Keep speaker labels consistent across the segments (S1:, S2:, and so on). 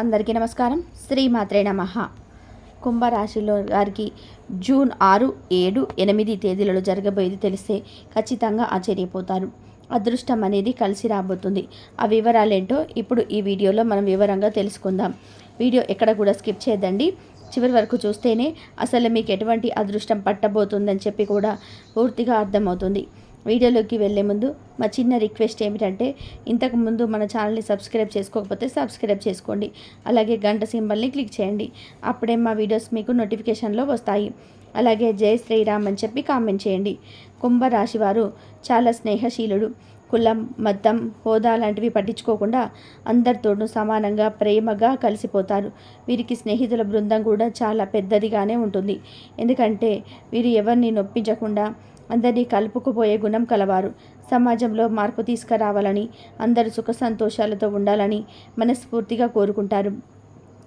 S1: అందరికీ నమస్కారం. శ్రీమాత్రే నమ. కుంభరాశిలో గారికి జూన్ ఆరు ఏడు ఎనిమిది తేదీలలో జరగబోయేది తెలిస్తే ఖచ్చితంగా ఆశ్చర్యపోతారు. అదృష్టం అనేది కలిసి రాబోతుంది. ఆ వివరాలేంటో ఇప్పుడు ఈ వీడియోలో మనం వివరంగా తెలుసుకుందాం. వీడియో ఎక్కడ కూడా స్కిప్ చేయదండి చివరి వరకు చూస్తేనే అసలు మీకు ఎటువంటి అదృష్టం పట్టబోతుందని చెప్పి కూడా పూర్తిగా అర్థమవుతుంది. వీడియోలోకి వెళ్ళే ముందు మా చిన్న రిక్వెస్ట్ ఏమిటంటే ఇంతకు ముందు మన ఛానల్ని సబ్స్క్రైబ్ చేసుకోకపోతే సబ్స్క్రైబ్ చేసుకోండి. అలాగే గంట సింబల్ని క్లిక్ చేయండి. అప్పుడే మా వీడియోస్ మీకు నోటిఫికేషన్లో వస్తాయి. అలాగే జై శ్రీరామ్ అని చెప్పి కామెంట్ చేయండి. కుంభరాశి వారు చాలా స్నేహశీలుడు. కులం మతం హోదా లాంటివి పట్టించుకోకుండా అందరితోనూ సమానంగా ప్రేమగా కలిసిపోతారు. వీరికి స్నేహితుల బృందం కూడా చాలా పెద్దదిగానే ఉంటుంది. ఎందుకంటే వీరు ఎవరిని నొప్పించకుండా అందరినీ కలుపుకుపోయే గుణం కలవారు. సమాజంలో మార్పు తీసుకురావాలని అందరూ సుఖ సంతోషాలతో ఉండాలని మనస్ఫూర్తిగా కోరుకుంటారు.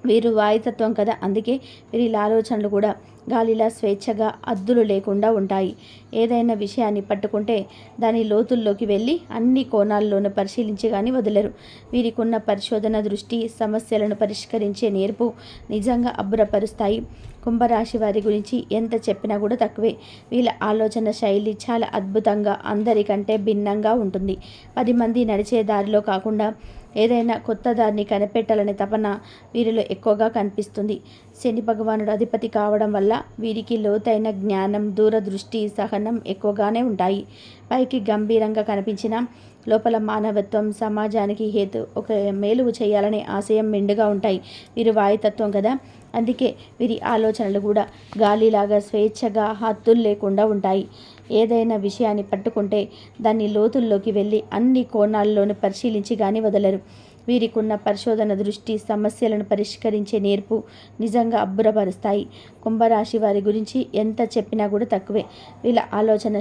S1: వీరు వాయుతత్వం కదా అందుకే వీరి ఆలోచనలు కూడా గాలిలా స్వేచ్ఛగా అద్దులు లేకుండా ఉంటాయి. ఏదైనా విషయాన్ని పట్టుకుంటే దాని లోతుల్లోకి వెళ్ళి అన్ని కోణాల్లోనూ పరిశీలించి కానీ వదలరు. వీరికున్న పరిశోధన దృష్టి సమస్యలను పరిష్కరించే నేర్పు నిజంగా అబ్బురపరుస్తాయి. కుంభరాశి వారి గురించి ఎంత చెప్పినా కూడా తక్కువే. వీళ్ళ ఆలోచన శైలి చాలా అద్భుతంగా అందరికంటే భిన్నంగా ఉంటుంది. పది మంది నడిచే దారిలో కాకుండా ఏదైనా కొత్త దారిని కనిపెట్టాలనే తపన వీరిలో ఎక్కువగా కనిపిస్తుంది. శని భగవానుడు అధిపతి కావడం వల్ల వీరికి లోతైన జ్ఞానం దూరదృష్టి సహనం ఎక్కువగానే ఉంటాయి. పైకి గంభీరంగా కనిపించిన లోపల మానవత్వం సమాజానికి హేతు ఒక మేలు చేయాలనే ఆశయం మెండుగా ఉంటాయి. వీరు వాయుతత్వం కదా? అందుకే వీరి ఆలోచనలు కూడా గాలిలాగా స్వేచ్ఛగా హద్దులు లేకుండా ఉంటాయి. ఏదైనా విషయాన్ని పట్టుకుంటే దాన్ని లోతుల్లోకి వెళ్ళి అన్ని కోణాల్లోనూ పరిశీలించి కానీ వదలరు. వీరికున్న పరిశోధన దృష్టి సమస్యలను పరిష్కరించే నేర్పు నిజంగా అబ్బురపరుస్తాయి. కుంభరాశి వారి గురించి ఎంత చెప్పినా కూడా తక్కువే. వీళ్ళ ఆలోచన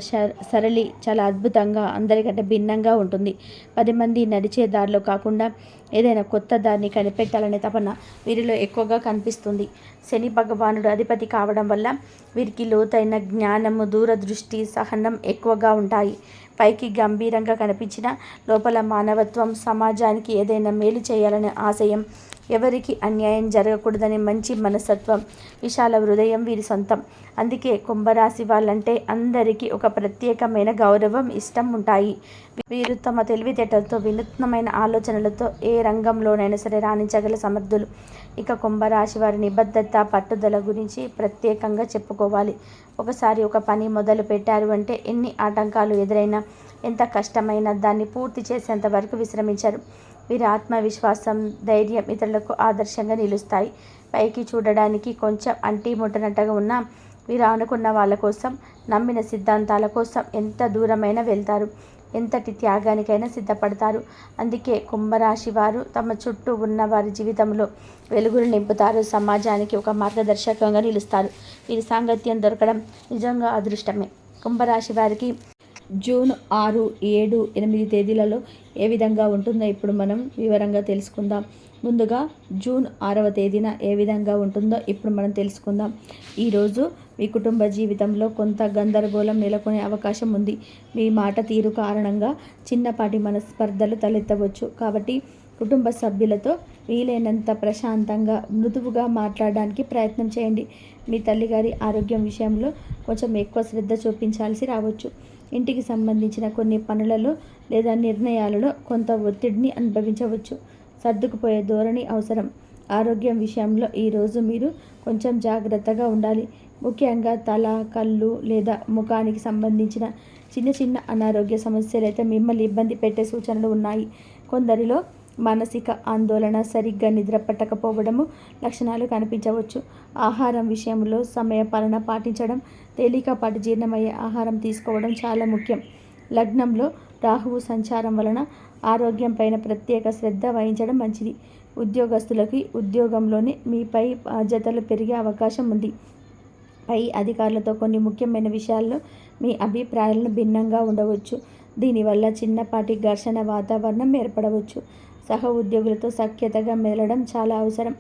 S1: సరళి చాలా అద్భుతంగా అందరికంటే భిన్నంగా ఉంటుంది. పది మంది నడిచే దారిలో కాకుండా ఏదైనా కొత్త దారిని కనిపెట్టాలనే తపన వీరిలో ఎక్కువగా కనిపిస్తుంది. శని భగవానుడు అధిపతి కావడం వల్ల వీరికి లోతైన జ్ఞానము దూరదృష్టి సహనం ఎక్కువగా ఉంటాయి. పైకి గంభీరంగా కనిపించిన లోపల మానవత్వం సమాజానికి ఏదైనా మేలు చేయాలనే ఆశయం ఎవరికి అన్యాయం జరగకూడదని మంచి మనస్తత్వం విశాల హృదయం వీరి సొంతం. అందుకే కుంభరాశి వాళ్ళంటే అందరికీ ఒక ప్రత్యేకమైన గౌరవం ఇష్టం ఉంటాయి. వీరు తమ తెలివితేటలతో వినూత్నమైన ఆలోచనలతో ఏ రంగంలోనైనా సరే రాణించగల సమర్థులు. ఇక కుంభరాశి వారి నిబద్ధత పట్టుదల గురించి ప్రత్యేకంగా చెప్పుకోవాలి. ఒకసారి ఒక పని మొదలు పెట్టారు అంటే ఎన్ని ఆటంకాలు ఎదురైనా ఎంత కష్టమైనా దాన్ని పూర్తి చేసేంత వరకు విశ్రమించారు. వీరి ఆత్మవిశ్వాసం ధైర్యం ఇతరులకు ఆదర్శంగా నిలుస్తాయి. పైకి చూడడానికి కొంచెం అంటీ ముట్టనట్టుగా ఉన్న వీరు అనుకున్న వాళ్ళ కోసం నమ్మిన సిద్ధాంతాల కోసం ఎంత దూరమైనా వెళ్తారు. ఎంతటి త్యాగానికైనా సిద్ధపడతారు. అందుకే కుంభరాశి వారు తమ చుట్టూ ఉన్న వారి జీవితంలో వెలుగులు నింపుతారు. సమాజానికి ఒక మార్గదర్శకంగా నిలుస్తారు. వీరి సాంగత్యం దొరకడం నిజంగా అదృష్టమే. కుంభరాశి వారికి జూన్ ఆరు ఏడు ఎనిమిది తేదీలలో ఏ విధంగా ఉంటుందో ఇప్పుడు మనం వివరంగా తెలుసుకుందాం. ముందుగా జూన్ ఆరవ తేదీన ఏ విధంగా ఉంటుందో ఇప్పుడు మనం తెలుసుకుందాం. ఈరోజు మీ కుటుంబ జీవితంలో కొంత గందరగోళం నెలకొనే అవకాశం ఉంది. మీ మాట తీరు కారణంగా చిన్నపాటి మనస్పర్ధలు తలెత్తవచ్చు. కాబట్టి కుటుంబ సభ్యులతో వీలైనంత ప్రశాంతంగా మృదువుగా మాట్లాడడానికి ప్రయత్నం చేయండి. మీ తల్లిగారి ఆరోగ్యం విషయంలో కొంచెం ఎక్కువ శ్రద్ధ చూపించాల్సి రావచ్చు. ఇంటికి సంబంధించిన కొన్ని పనులలో లేదా నిర్ణయాలలో కొంత ఒత్తిడిని అనుభవించవచ్చు. సర్దుకుపోయే ధోరణి అవసరం. ఆరోగ్యం విషయంలో ఈరోజు మీరు కొంచెం జాగ్రత్తగా ఉండాలి. ముఖ్యంగా తల కళ్ళు లేదా ముఖానికి సంబంధించిన చిన్న చిన్న అనారోగ్య సమస్యలు అయితే మిమ్మల్ని ఇబ్బంది పెట్టే సూచనలు ఉన్నాయి. కొందరిలో మానసిక ఆందోళన సరిగ్గా నిద్ర పట్టకపోవడము లక్షణాలు కనిపించవచ్చు. ఆహారం విషయంలో సమయపాలన పాటించడం తేలికపాటి జీర్ణమయ్యే ఆహారం తీసుకోవడం చాలా ముఖ్యం. లగ్నంలో రాహువు సంచారం వలన ఆరోగ్యం పైన ప్రత్యేక శ్రద్ధ వహించడం మంచిది. ఉద్యోగస్తులకి ఉద్యోగంలోనే మీపై బాధ్యతలు పెరిగే అవకాశం ఉంది. పై అధికారులతో కొన్ని ముఖ్యమైన విషయాల్లో మీ అభిప్రాయాలను భిన్నంగా ఉండవచ్చు. దీనివల్ల చిన్నపాటి ఘర్షణ వాతావరణం ఏర్పడవచ్చు. సహ ఉద్యోగులతో సఖ్యతగా మెలడం చాలా అవసరం.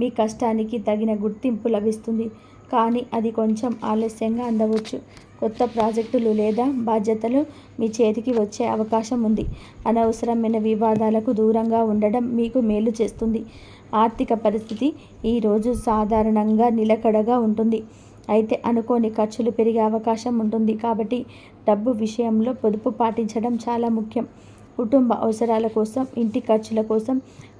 S1: మీ కష్టానికి తగిన గుర్తింపు లభిస్తుంది. కానీ అది కొంచెం ఆలస్యంగా అందవచ్చు. కొత్త ప్రాజెక్టులు లేదా బాధ్యతలు మీ చేతికి వచ్చే అవకాశం ఉంది. అనవసరమైన వివాదాలకు దూరంగా ఉండడం మీకు మేలు చేస్తుంది. ఆర్థిక పరిస్థితి ఈరోజు సాధారణంగా నిలకడగా ఉంటుంది. అయితే అనుకోని ఖర్చులు పెరిగే అవకాశం ఉంటుంది కాబట్టి డబ్బు విషయంలో పొదుపు పాటించడం చాలా ముఖ్యం. కుటుంబ అవసరాల కోసం ఇంటి ఖర్చుల కోసం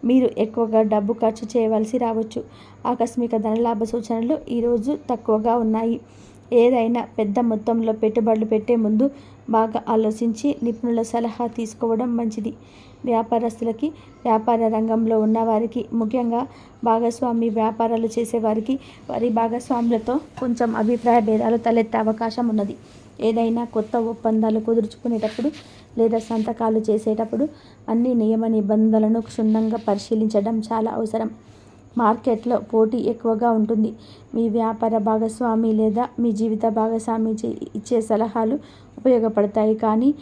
S1: మీరు ఎక్కువగా డబ్బు ఖర్చు చేయవలసి రావచ్చు. ఆకస్మిక ధనలాభ సూచనలు ఈరోజు తక్కువగా ఉన్నాయి. ఏదైనా పెద్ద మొత్తంలో పెట్టుబడులు పెట్టే ముందు బాగా ఆలోచించి నిపుణుల సలహా తీసుకోవడం మంచిది. వ్యాపారస్తులకి వ్యాపార రంగంలో ఉన్నవారికి ముఖ్యంగా భాగస్వామి వ్యాపారాలు చేసేవారికి వారి భాగస్వాములతో కొంచెం అభిప్రాయ భేదాలు తలెత్తే అవకాశం ఉన్నది. ఏదైనా కొత్త ఒప్పందాలు కుదుర్చుకునేటప్పుడు లేదా సంతకాలు చేసేటప్పుడు అన్ని నియమ నిబంధనలను క్షుణ్ణంగా పరిశీలించడం చాలా అవసరం. మార్కెట్లో పోటీ ఎక్కువగా ఉంటుంది. మీ వ్యాపార భాగస్వామి లేదా మీ జీవిత భాగస్వామి ఇచ్చే సలహాలు ఉపయోగపడతాయి. కానీ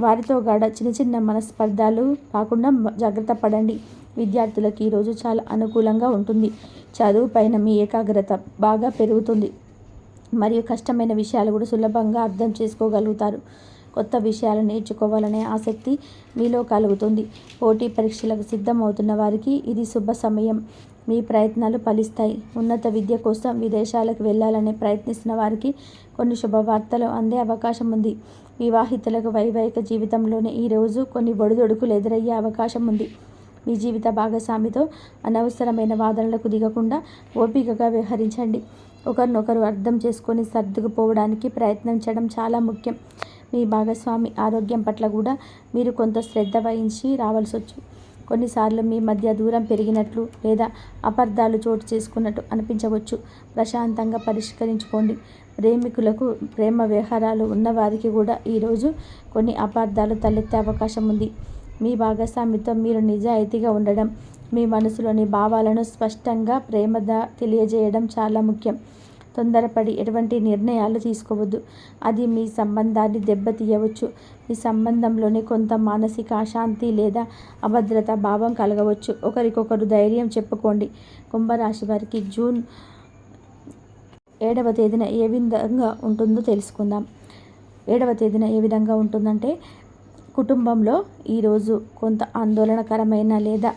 S1: వారితో గడ చిన్న చిన్న మనస్పర్ధాలు కాకుండా జాగ్రత్త పడండి. విద్యార్థులకు ఈరోజు చాలా అనుకూలంగా ఉంటుంది. చదువు పైన మీ ఏకాగ్రత బాగా పెరుగుతుంది. మరియు కష్టమైన విషయాలు కూడా సులభంగా అర్థం చేసుకోగలుగుతారు. కొత్త విషయాలు నేర్చుకోవాలనే ఆసక్తి మీలో కలుగుతుంది. పోటీ పరీక్షలకు సిద్ధమవుతున్న వారికి ఇది శుభ సమయం. మీ ప్రయత్నాలు ఫలిస్తాయి. ఉన్నత విద్య కోసం విదేశాలకు వెళ్ళాలని ప్రయత్నిస్తున్న వారికి కొన్ని శుభవార్తలు అందే అవకాశం ఉంది. వివాహితులకు వైవాహిక జీవితంలోనే ఈరోజు కొన్ని ఒడిదొడుకులు ఎదురయ్యే అవకాశం ఉంది. మీ జీవిత భాగస్వామితో అనవసరమైన వాదనలకు దిగకుండా ఓపికగా వ్యవహరించండి. ఒకరినొకరు అర్థం చేసుకొని సర్దుకుపోవడానికి ప్రయత్నించడం చాలా ముఖ్యం. మీ భాగస్వామి ఆరోగ్యం పట్ల కూడా మీరు కొంత శ్రద్ధ వహించి రావాల్సి వచ్చు కొన్నిసార్లు మీ మధ్య దూరం పెరిగినట్లు లేదా అపార్థాలు చోటు చేసుకున్నట్టు అనిపించవచ్చు. ప్రశాంతంగా పరిష్కరించుకోండి. ప్రేమికులకు ప్రేమ వ్యవహారాలు ఉన్నవారికి కూడా ఈరోజు కొన్ని అపార్థాలు తలెత్తే అవకాశం ఉంది. మీ భాగస్వామితో మీరు నిజాయితీగా ఉండడం మీ మనసులోని భావాలను స్పష్టంగా ప్రేమగా తెలియజేయడం చాలా ముఖ్యం. తొందరపడి ఎటువంటి నిర్ణయాలు తీసుకోవద్దు. అది మీ సంబంధాన్ని దెబ్బతీయవచ్చు. మీ సంబంధంలోనే కొంత మానసిక అశాంతి లేదా అభద్రత భావం కలగవచ్చు. ఒకరికొకరు ధైర్యం చెప్పుకోండి. కుంభరాశి వారికి జూన్ ఏడవ తేదీన ఏ విధంగా ఉంటుందో తెలుసుకుందాం. ఏడవ తేదీన ఏ విధంగా ఉంటుందంటే కుటుంబంలో ఈరోజు కొంత ఆందోళనకరమైన లేదా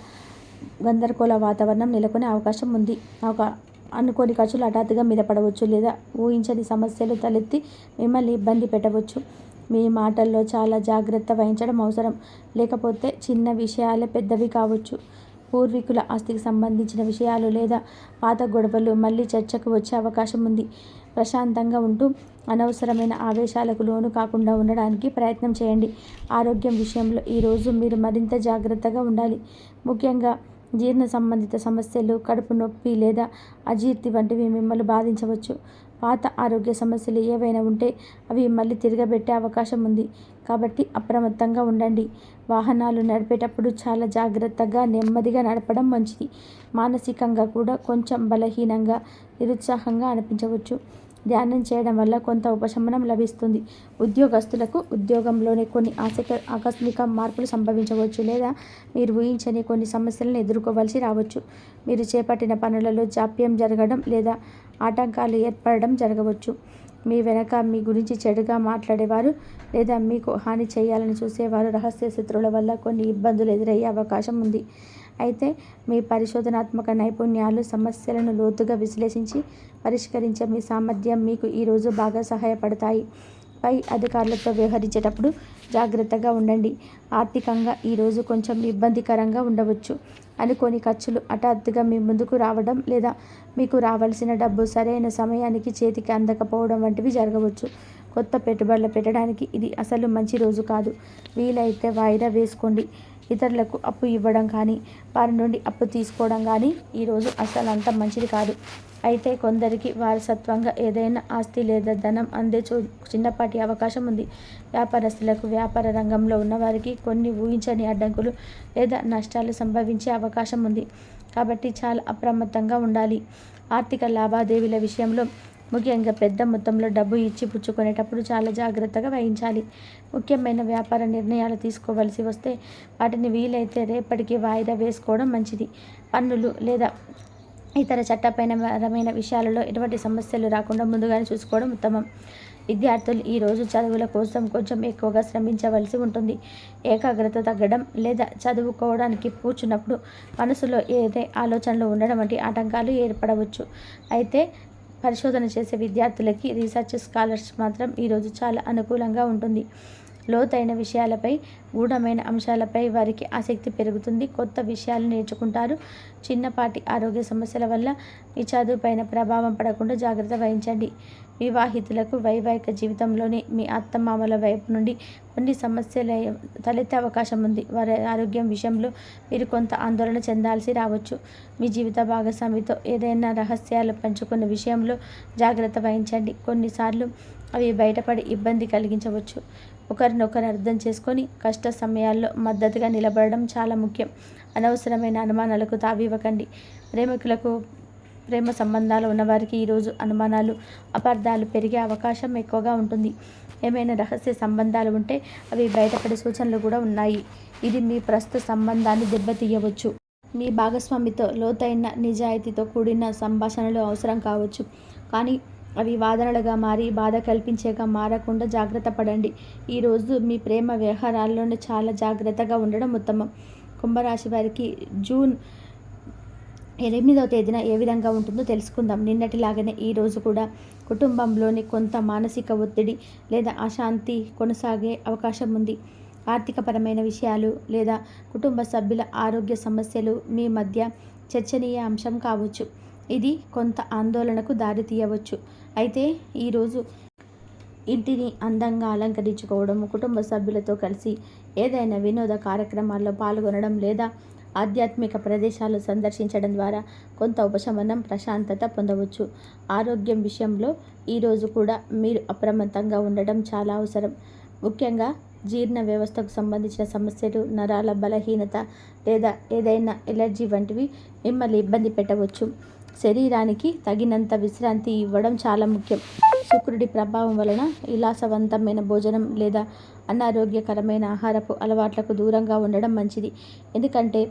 S1: గందరగోళ వాతావరణం నెలకొనే అవకాశం ఉంది. ఒక అనుకోని ఖర్చులు హఠాత్తుగా మీద పడవచ్చు లేదా ఊహించని సమస్యలు తలెత్తి మిమ్మల్ని ఇబ్బంది పెట్టవచ్చు. మీ మాటల్లో చాలా జాగ్రత్త వహించడం అవసరం. లేకపోతే చిన్న విషయాలే పెద్దవి కావచ్చు. పూర్వీకుల ఆస్తికి సంబంధించిన విషయాలు లేదా పాత గొడవలు మళ్ళీ చర్చకు వచ్చే అవకాశం ఉంది. ప్రశాంతంగా ఉంటూ అనవసరమైన ఆవేశాలకు లోను కాకుండా ఉండడానికి ప్రయత్నం చేయండి. ఆరోగ్యం విషయంలో ఈరోజు మీరు మరింత జాగ్రత్తగా ఉండాలి. ముఖ్యంగా జీర్ణ సంబంధిత సమస్యలు కడుపు నొప్పి లేదా అజీర్తి వంటివి మిమ్మల్ని బాధించవచ్చు. పాత ఆరోగ్య సమస్యలు ఏవైనా ఉంటే అవి మళ్ళీ తిరగబెట్టే అవకాశం ఉంది. కాబట్టి అప్రమత్తంగా ఉండండి. వాహనాలు నడిపేటప్పుడు చాలా జాగ్రత్తగా నెమ్మదిగా నడపడం మంచిది. మానసికంగా కూడా కొంచెం బలహీనంగా నిరుత్సాహంగా అనిపించవచ్చు. ధ్యానం చేయడం వల్ల కొంత ఉపశమనం లభిస్తుంది. ఉద్యోగస్తులకు ఉద్యోగంలోనే కొన్ని ఆసక ఆకస్మిక మార్పులు సంభవించవచ్చు లేదా మీరు ఊహించని కొన్ని సమస్యలను ఎదుర్కోవాల్సి రావచ్చు. మీరు చేపట్టిన పనులలో జాప్యం జరగడం లేదా ఆటంకాలు ఏర్పడడం జరగవచ్చు. మీ వెనక మీ గురించి చెడుగా మాట్లాడేవారు లేదా మీకు హాని చేయాలని చూసేవారు. రహస్య శత్రువుల వల్ల కొన్ని ఇబ్బందులు ఎదురయ్యే అవకాశం ఉంది. అయితే మీ పరిశోధనాత్మక నైపుణ్యాలు సమస్యలను లోతుగా విశ్లేషించి పరిష్కరించే మీ సామర్థ్యం మీకు ఈరోజు బాగా సహాయపడతాయి. పై అధికారులతో వ్యవహరించేటప్పుడు జాగ్రత్తగా ఉండండి. ఆర్థికంగా ఈరోజు కొంచెం ఇబ్బందికరంగా ఉండవచ్చు. అనుకోని ఖర్చులు హఠాత్తుగా మీ ముందుకు రావడం లేదా మీకు రావాల్సిన డబ్బు సరైన సమయానికి చేతికి అందకపోవడం వంటివి జరగవచ్చు. కొత్త పెట్టుబడులు పెట్టడానికి ఇది అసలు మంచి రోజు కాదు. వీలైతే వాయిదా వేసుకోండి. ఇతరులకు అప్పు ఇవ్వడం కానీ వారి నుండి అప్పు తీసుకోవడం కానీ ఈరోజు అసలు అంత మంచిది కాదు. అయితే కొందరికి వారసత్వంగా ఏదైనా ఆస్తి లేదా ధనం అందే చూ చిన్నపాటి అవకాశం ఉంది. వ్యాపారస్తులకు వ్యాపార రంగంలో ఉన్నవారికి కొన్ని ఊహించని అడ్డంకులు లేదా నష్టాలు సంభవించే అవకాశం ఉంది. కాబట్టి చాలా అప్రమత్తంగా ఉండాలి. ఆర్థిక లావాదేవీల విషయంలో ముఖ్యంగా పెద్ద మొత్తంలో డబ్బు ఇచ్చి పుచ్చుకునేటప్పుడు చాలా జాగ్రత్తగా వహించాలి. ముఖ్యమైన వ్యాపార నిర్ణయాలు తీసుకోవలసి వస్తే వాటిని వీలైతే రేపటికి వాయిదా వేసుకోవడం మంచిది. పన్నులు లేదా ఇతర చట్టపరమైన విషయాలలో ఎటువంటి సమస్యలు రాకుండా ముందుగానే చూసుకోవడం ఉత్తమం. విద్యార్థులు ఈరోజు చదువుల కోసం కొంచెం ఎక్కువగా శ్రమించవలసి ఉంటుంది. ఏకాగ్రత తగ్గడం లేదా చదువుకోవడానికి కూర్చున్నప్పుడు మనసులో ఏదే ఆలోచనలు ఉండడం వంటి ఆటంకాలు ఏర్పడవచ్చు. అయితే పరిశోధన చేసే విద్యార్థులకి రీసెర్చ్ స్కాలర్స్ మాత్రం ఈరోజు చాలా అనుకూలంగా ఉంటుంది. లోతైన విషయాలపై గూఢమైన అంశాలపై వారికి ఆసక్తి పెరుగుతుంది. కొత్త విషయాలు నేర్చుకుంటారు. చిన్నపాటి ఆరోగ్య సమస్యల వల్ల మీ చదువుపైన ప్రభావం పడకుండా జాగ్రత్త వహించండి. వివాహితులకు వైవాహిక జీవితంలోనే మీ అత్తమామల వైపు నుండి కొన్ని సమస్యలు తలెత్తే అవకాశం ఉంది. వారి ఆరోగ్యం విషయంలో మీరు కొంత ఆందోళన చెందాల్సి రావచ్చు. మీ జీవిత భాగస్వామితో ఏదైనా రహస్యాలు పంచుకున్న విషయంలో జాగ్రత్త వహించండి. కొన్నిసార్లు అవి బయటపడి ఇబ్బంది కలిగించవచ్చు. ఒకరినొకరు అర్థం చేసుకొని కష్ట సమయాల్లో మద్దతుగా నిలబడడం చాలా ముఖ్యం. అనవసరమైన అనుమానాలకు తావివ్వకండి. ప్రేమికులకు ప్రేమ సంబంధాలు ఉన్నవారికి ఈరోజు అనుమానాలు అపార్థాలు పెరిగే అవకాశం ఎక్కువగా ఉంటుంది. ఏమైనా రహస్య సంబంధాలు ఉంటే అవి బయటపడే సూచనలు కూడా ఉన్నాయి. ఇది మీ ప్రస్తుత సంబంధాన్ని దెబ్బతీయవచ్చు. మీ భాగస్వామితో లోతైన నిజాయితీతో కూడిన సంభాషణలు అవసరం కావచ్చు. కానీ అవి వాదనలుగా మారి బాధ కల్పించేగా మారకుండా జాగ్రత్త పడండి. ఈరోజు మీ ప్రేమ వ్యవహారాల్లోనే చాలా జాగ్రత్తగా ఉండడం ఉత్తమం. కుంభరాశి వారికి జూన్ ఎనిమిదవ తేదీన ఏ విధంగా ఉంటుందో తెలుసుకుందాం. నిన్నటిలాగానే ఈరోజు కూడా కుటుంబంలోని కొంత మానసిక ఒత్తిడి లేదా అశాంతి కొనసాగే అవకాశం ఉంది. ఆర్థికపరమైన విషయాలు లేదా కుటుంబ సభ్యుల ఆరోగ్య సమస్యలు మీ మధ్య చర్చనీయ అంశం కావచ్చు. ఇది కొంత ఆందోళనకు దారితీయవచ్చు. అయితే ఈరోజు ఇంటిని అందంగా అలంకరించుకోవడం కుటుంబ సభ్యులతో కలిసి ఏదైనా వినోద కార్యక్రమాల్లో పాల్గొనడం లేదా ఆధ్యాత్మిక ప్రదేశాలు సందర్శించడం ద్వారా కొంత ఉపశమనం ప్రశాంతత పొందవచ్చు. ఆరోగ్యం విషయంలో ఈరోజు కూడా మీరు అప్రమత్తంగా ఉండడం చాలా అవసరం. ముఖ్యంగా జీర్ణ వ్యవస్థకు సంబంధించిన సమస్యలు నరాల బలహీనత లేదా ఏదైనా ఎలర్జీ వంటివి మిమ్మల్ని ఇబ్బంది పెట్టవచ్చు. శరీరానికి తగినంత విశ్రాంతి ఇవ్వడం చాలా ముఖ్యం. శుక్రుడి ప్రభావం వలన విలాసవంతమైన భోజనం లేదా అనారోగ్యకరమైన ఆహారపు అలవాట్లకు దూరంగా ఉండడం మంచిది. ఎందుకంటే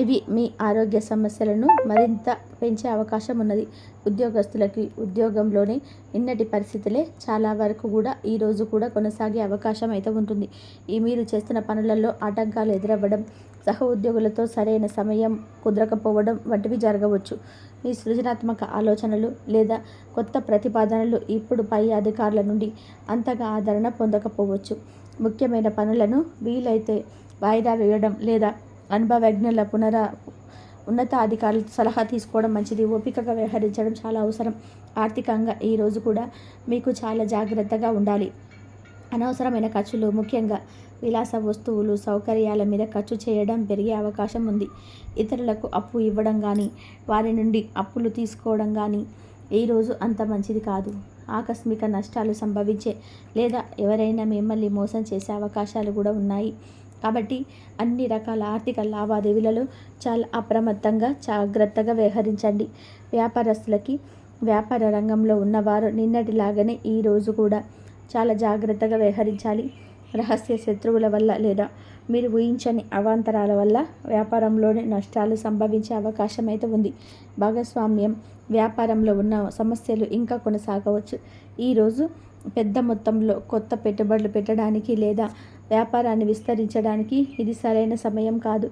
S1: ఇవి మీ ఆరోగ్య సమస్యలను మరింత పెంచే అవకాశం ఉన్నది. ఉద్యోగస్తులకి ఉద్యోగంలోని నిన్నటి పరిస్థితులే చాలా వరకు కూడా ఈరోజు కూడా కొనసాగే అవకాశం అయితే ఉంటుంది. ఈ మీరు చేస్తున్న పనులలో ఆటంకాలు ఎదురవ్వడం సహ ఉద్యోగులతో సరైన సమయం కుదరకపోవడం వంటివి జరగవచ్చు. మీ సృజనాత్మక ఆలోచనలు లేదా కొత్త ప్రతిపాదనలు ఇప్పుడు పై అధికారుల నుండి అంతగా ఆదరణ పొందకపోవచ్చు. ముఖ్యమైన పనులను వీలైతే వాయిదా వేయడం లేదా అనుభవజ్ఞుల పునరా ఉన్నత ఉన్నతాధికారుల సలహా తీసుకోవడం మంచిది. ఓపికగా వ్యవహరించడం చాలా అవసరం. ఆర్థికంగా ఈరోజు కూడా మీకు చాలా జాగ్రత్తగా ఉండాలి. అనవసరమైన ఖర్చులు ముఖ్యంగా విలాస వస్తువులు సౌకర్యాల మీద ఖర్చు చేయడం పెరిగే అవకాశం ఉంది. ఇతరులకు అప్పు ఇవ్వడం కానీ వారి నుండి అప్పులు తీసుకోవడం కానీ ఈరోజు అంత మంచిది కాదు. ఆకస్మిక నష్టాలు సంభవించే లేదా ఎవరైనా మిమ్మల్ని మోసం చేసే అవకాశాలు కూడా ఉన్నాయి. కాబట్టి అన్ని రకాల ఆర్థిక లావాదేవీలలో చాలా అప్రమత్తంగా జాగ్రత్తగా వ్యవహరించండి. వ్యాపారస్తులకి వ్యాపార రంగంలో ఉన్నవారు నిన్నటిలాగానే ఈరోజు కూడా చాలా జాగ్రత్తగా వ్యవహరించాలి. రహస్య శత్రువుల వల్ల లేదా మీరు ఊహించని అవాంతరాల వల్ల వ్యాపారంలోనే నష్టాలు సంభవించే అవకాశం అయితే ఉంది. భాగస్వామ్యం వ్యాపారంలో ఉన్న సమస్యలు ఇంకా కొనసాగవచ్చు. ఈరోజు పెద్ద మొత్తంలో కొత్త పెట్టుబడులు పెట్టడానికి లేదా వ్యాపారాన్ని విస్తరించడానికి ఇది సరైన సమయం కాదు.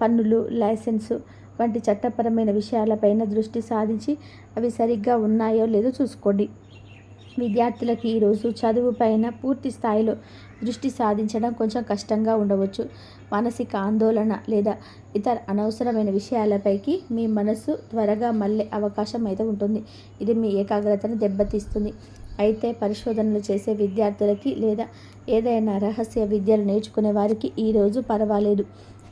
S1: పన్నులు లైసెన్సు వంటి చట్టపరమైన విషయాలపైన దృష్టి సాధించి అవి సరిగ్గా ఉన్నాయో లేదో చూసుకోండి. విద్యార్థులకు ఈరోజు చదువు పైన పూర్తి స్థాయిలో దృష్టి సాధించడం కొంచెం కష్టంగా ఉండవచ్చు. మానసిక ఆందోళన లేదా ఇతర అనవసరమైన విషయాలపైకి మీ మనసు త్వరగా మళ్ళీ అవకాశం అయితే ఉంటుంది. ఇది మీ ఏకాగ్రతను దెబ్బతీస్తుంది. అయితే పరిశోధనలు చేసే విద్యార్థులకి లేదా ఏదైనా రహస్య విద్యలు నేర్చుకునే వారికి ఈరోజు పర్వాలేదు.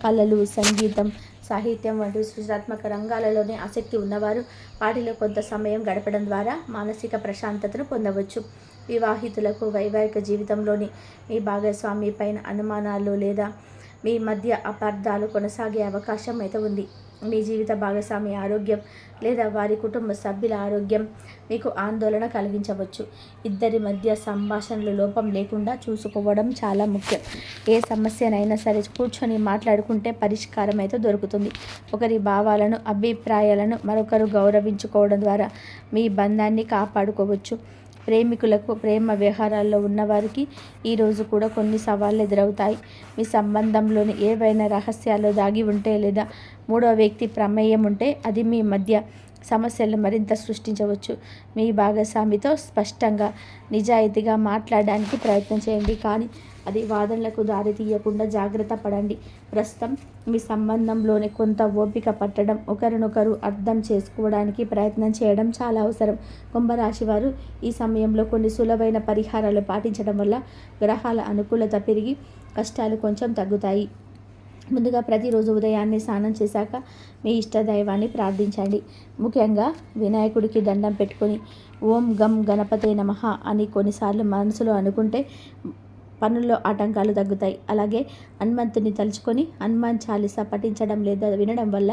S1: కళలు సంగీతం సాహిత్యం వంటి సృజనాత్మక రంగాలలోనే ఆసక్తి ఉన్నవారు వాటిలో కొంత సమయం గడపడం ద్వారా మానసిక ప్రశాంతతను పొందవచ్చు. వివాహితులకు వైవాహిక జీవితంలోని మీ భాగస్వామి పైన అనుమానాలు లేదా మీ మధ్య అపార్థాలు కొనసాగే అవకాశం అయితే ఉంది. మీ జీవిత భాగస్వామి ఆరోగ్యం లేదా వారి కుటుంబ సభ్యుల ఆరోగ్యం మీకు ఆందోళన కలిగించవచ్చు. ఇద్దరి మధ్య సంభాషణలు లోపం లేకుండా చూసుకోవడం చాలా ముఖ్యం. ఏ సమస్యనైనా సరే కూర్చొని మాట్లాడుకుంటే పరిష్కారం అయితే దొరుకుతుంది. ఒకరి భావాలను అభిప్రాయాలను మరొకరు గౌరవించుకోవడం ద్వారా మీ బంధాన్ని కాపాడుకోవచ్చు. ప్రేమికులకు ప్రేమ వ్యవహారాల్లో ఉన్నవారికి ఈరోజు కూడా కొన్ని సవాళ్ళు ఎదురవుతాయి. మీ సంబంధంలోని ఏవైనా రహస్యాలు దాగి ఉంటే లేదా మూడో వ్యక్తి ప్రమేయం ఉంటే అది మీ మధ్య సమస్యలను మరింత సృష్టించవచ్చు. మీ భాగస్వామితో స్పష్టంగా నిజాయితీగా మాట్లాడడానికి ప్రయత్నం చేయండి. కానీ అది వాదనలకు దారి తీయకుండా జాగ్రత్త పడండి. ప్రస్తుతం మీ సంబంధంలోనే కొంత ఓపిక పట్టడం ఒకరినొకరు అర్థం చేసుకోవడానికి ప్రయత్నం చేయడం చాలా అవసరం. కుంభరాశి వారు ఈ సమయంలో కొన్ని సులభమైన పరిహారాలు పాటించడం వల్ల గ్రహాల అనుకూలత పెరిగి కష్టాలు కొంచెం తగ్గుతాయి. ముందుగా ప్రతిరోజు ఉదయాన్నే స్నానం చేశాక మీ ఇష్టదైవాన్ని ప్రార్థించండి. ముఖ్యంగా వినాయకుడికి దండం పెట్టుకొని ఓం గం గణపతే నమ అని కొన్నిసార్లు మనసులో అనుకుంటే పనుల్లో ఆటంకాలు తగ్గుతాయి. అలాగే హనుమంతుని తలుచుకొని హనుమాన్ చాలీస పఠించడం లేదా వినడం వల్ల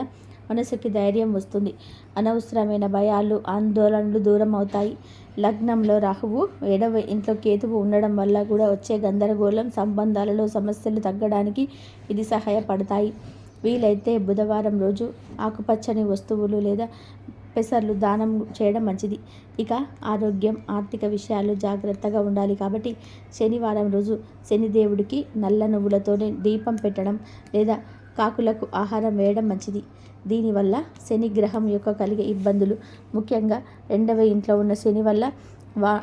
S1: మనసుకి ధైర్యం వస్తుంది. అనవసరమైన భయాలు ఆందోళనలు దూరం అవుతాయి. లగ్నంలో రాహువు ఏడవ ఇంట్లో కేతువు ఉండడం వల్ల కూడా వచ్చే గందరగోళం సంబంధాలలో సమస్యలు తగ్గడానికి ఇది సహాయపడతాయి. వీలైతే బుధవారం రోజు ఆకుపచ్చని వస్తువులు లేదా పెసర్లు దానం చేయడం మంచిది. ఇక ఆరోగ్యం ఆర్థిక విషయాలు జాగ్రత్తగా ఉండాలి కాబట్టి శనివారం రోజు శనిదేవుడికి నల్ల నువ్వులతోనే దీపం పెట్టడం లేదా కాకులకు ఆహారం వేయడం మంచిది. దీనివల్ల శని గ్రహం యొక్క కలిగే ఇబ్బందులు ముఖ్యంగా రెండవ ఇంట్లో ఉన్న శని వల్ల వా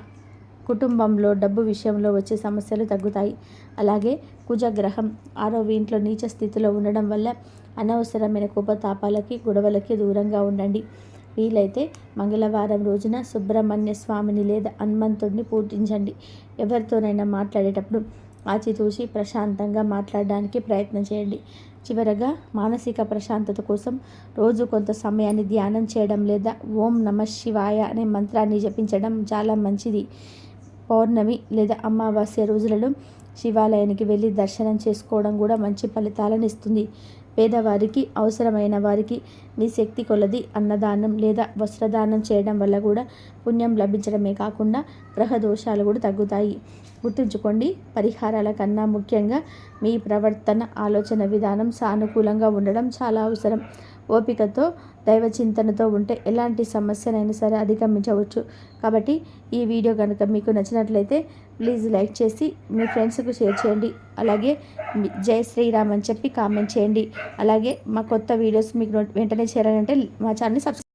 S1: కుటుంబంలో డబ్బు విషయంలో వచ్చే సమస్యలు తగ్గుతాయి. అలాగే కుజగ్రహం ఆరో ఇంట్లో నీచ స్థితిలో ఉండడం వల్ల అనవసరమైన కోపతాపాలకి గొడవలకి దూరంగా ఉండండి. వీలైతే మంగళవారం రోజున సుబ్రహ్మణ్య స్వామిని లేదా హనుమంతుడిని పూజించండి. ఎవరితోనైనా మాట్లాడేటప్పుడు ఆచితూచి ప్రశాంతంగా మాట్లాడడానికి ప్రయత్నం చేయండి. చివరగా మానసిక ప్రశాంతత కోసం రోజు కొంత సమయాన్ని ధ్యానం చేయడం లేదా ఓం నమ శివాయ అనే మంత్రాన్ని జపించడం చాలా మంచిది. పౌర్ణమి లేదా అమావాస్య రోజులలో శివాలయానికి వెళ్ళి దర్శనం చేసుకోవడం కూడా మంచి ఫలితాలను ఇస్తుంది. పేదవారికి అవసరమైన వారికి మీ శక్తి కొలది అన్నదానం లేదా వస్త్రదానం చేయడం వల్ల కూడా పుణ్యం లభించడమే కాకుండా గ్రహ దోషాలు కూడా తగ్గుతాయి. గుర్తుంచుకోండి పరిహారాల కన్నా ముఖ్యంగా మీ ప్రవర్తన ఆలోచన విధానం సానుకూలంగా ఉండడం చాలా అవసరం. ఓపికతో దైవ చింతనతో ఉంటే ఎలాంటి సమస్యనైనా సరే అధిగమించవచ్చు. కాబట్టి ఈ వీడియో కనుక మీకు నచ్చినట్లయితే ప్లీజ్ లైక్ చేసి మీ ఫ్రెండ్స్కు షేర్ చేయండి. అలాగే జై శ్రీరామ్ అని చెప్పి కామెంట్ చేయండి. అలాగే మా కొత్త వీడియోస్ మీకు వెంటనే చేరాలంటే మా ఛానల్ని సబ్స్క్రైబ్